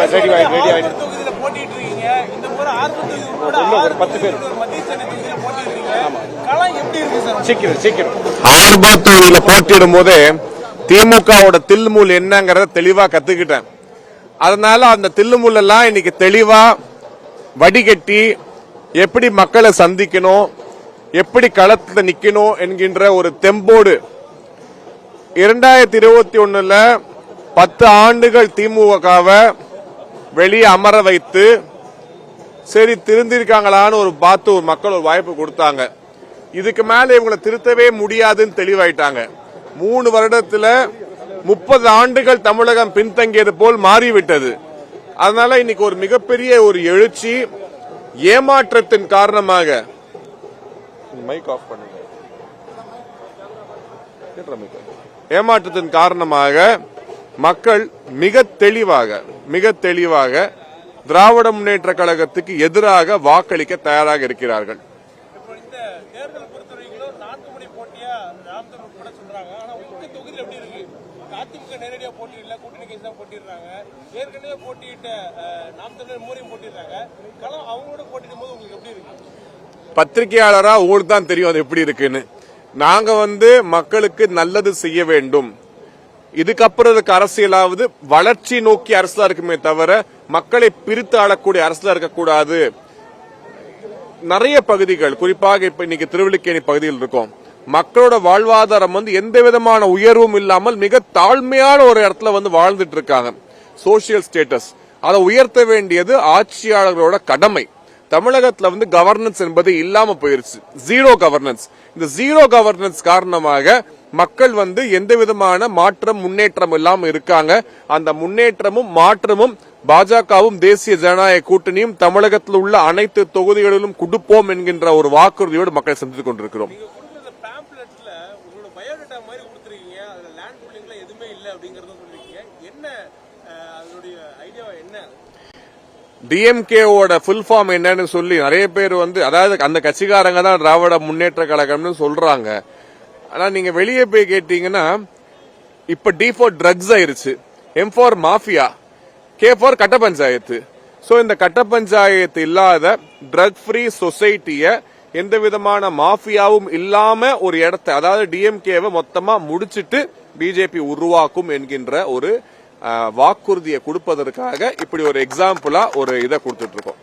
Ready ready போட்டிட்டு இருக்கீங்க இந்த முறை ஒரு பத்து பேர். சீக்கிரம் சீக்கிரம். தொகுதியில போட்டியிடும் போது திமுகவோட தில்முல் என்னங்கறத தெளிவா கத்துக்கிட்டேன். அதனால அந்த தில்லுமுல் எல்லாம் இன்னைக்கு தெளிவா வடிகட்டி எப்படி மக்களை சந்திக்கணும் எப்படி களத்துல நிக்கணும் என்கின்ற ஒரு தெம்போடு. இரண்டாயிரத்தி இருபத்தி ஒண்ணுல பத்து ஆண்டுகள் திமுகவை வெளியே அமர வைத்து சரி திருந்திருக்காங்களான்னு ஒரு பார்த்து ஒரு மக்கள் ஒரு வாய்ப்பு கொடுத்தாங்க. இதுக்கு மேல இவங்களை திருத்தவே முடியாதுன்னு தெளிவாயிட்டாங்க. மூணு வருடத்துல முப்பது ஆண்டுகள் தமிழகம் பின்தங்கியது போல் மாறிவிட்டது. அதனால இன்னைக்கு ஒரு மிகப்பெரிய ஒரு எழுச்சி ஏமாற்றத்தின் காரணமாக. மைக் ஆஃப் பண்ணுங்க. ஏமாற்றத்தின் காரணமாக மக்கள் மிக தெளிவாக மிக தெளிவாக திராவிட முன்னேற்ற கழகத்துக்கு எதிராக வாக்களிக்க தயாராக இருக்கிறார்கள். பத்திரிகையாளரா உங்களுக்கு தான் தெரியும் அது எப்படி இருக்குன்னு. நாங்க வந்து மக்களுக்கு நல்லது செய்ய வேண்டும். இதுக்கப்புறம் இருக்க அரசியலாவது வளர்ச்சி நோக்கி அரசா இருக்குமே தவிர மக்களை பிரித்து ஆளக்கூடிய அரசா இருக்கக்கூடாது. நிறைய பகுதிகள் குறிப்பாக இப்ப இன்னைக்கு திருவள்ளிக்கேணி பகுதியில் இருக்கும். மக்களோட வாழ்வாதாரம் வந்து எந்த விதமான உயர்வும் இல்லாமல் மிக தாழ்மையான ஒரு இடத்துல வந்து வாழ்ந்துட்டு இருக்காங்க. சோசியல் ஸ்டேட்டஸ் அதை உயர்த்த வேண்டியது ஆட்சியாளர்களோட கடமை. தமிழகத்துல வந்து கவர்னன்ஸ் என்பது இல்லாம போயிருச்சு. ஜீரோ கவர்னன்ஸ் இந்த ஜீரோ கவர்னன்ஸ் காரணமாக மக்கள் வந்து எந்த விதமான மாற்றம் முன்னேற்றம் இல்லாம இருக்காங்க. அந்த முன்னேற்றமும் மாற்றமும் பாஜகவும் தேசிய ஜனநாயக கூட்டணியும் தமிழகத்தில் உள்ள அனைத்து தொகுதிகளிலும் கொடுப்போம் என்கின்ற ஒரு வாக்குறுதியோடு மக்களை சந்தித்துக் கொண்டிருக்கிறோம். டிஎம்கேவோட ஃபுல் ஃபார்ம் என்னன்னு சொல்லி நிறைய பேர் வந்து அதாவது அந்த கட்சிக்காரங்க தான் திராவிட முன்னேற்ற கழகம்னு சொல்றாங்க. ஆனால் நீங்கள் வெளியே போய் கேட்டீங்கன்னா இப்போ டி ஃபோர் ட்ரக்ஸ் ஆயிருச்சு. M for mafia K for கட்ட பஞ்சாயத்து ஸோ இந்த கட்ட பஞ்சாயத்து இல்லாத ட்ரக் ஃப்ரீ சொசைட்டியை எந்த விதமான மாஃபியாவும் இல்லாம ஒரு இடத்த அதாவது டிஎம்கேவை மொத்தமா முடிச்சிட்டு பிஜேபி உருவாக்கும் என்கின்ற ஒரு வாக்குறுதியை கொடுப்பதற்காக இப்படி ஒரு எக்ஸாம்பிளா ஒரு இதை கொடுத்துட்டு இருக்கோம்.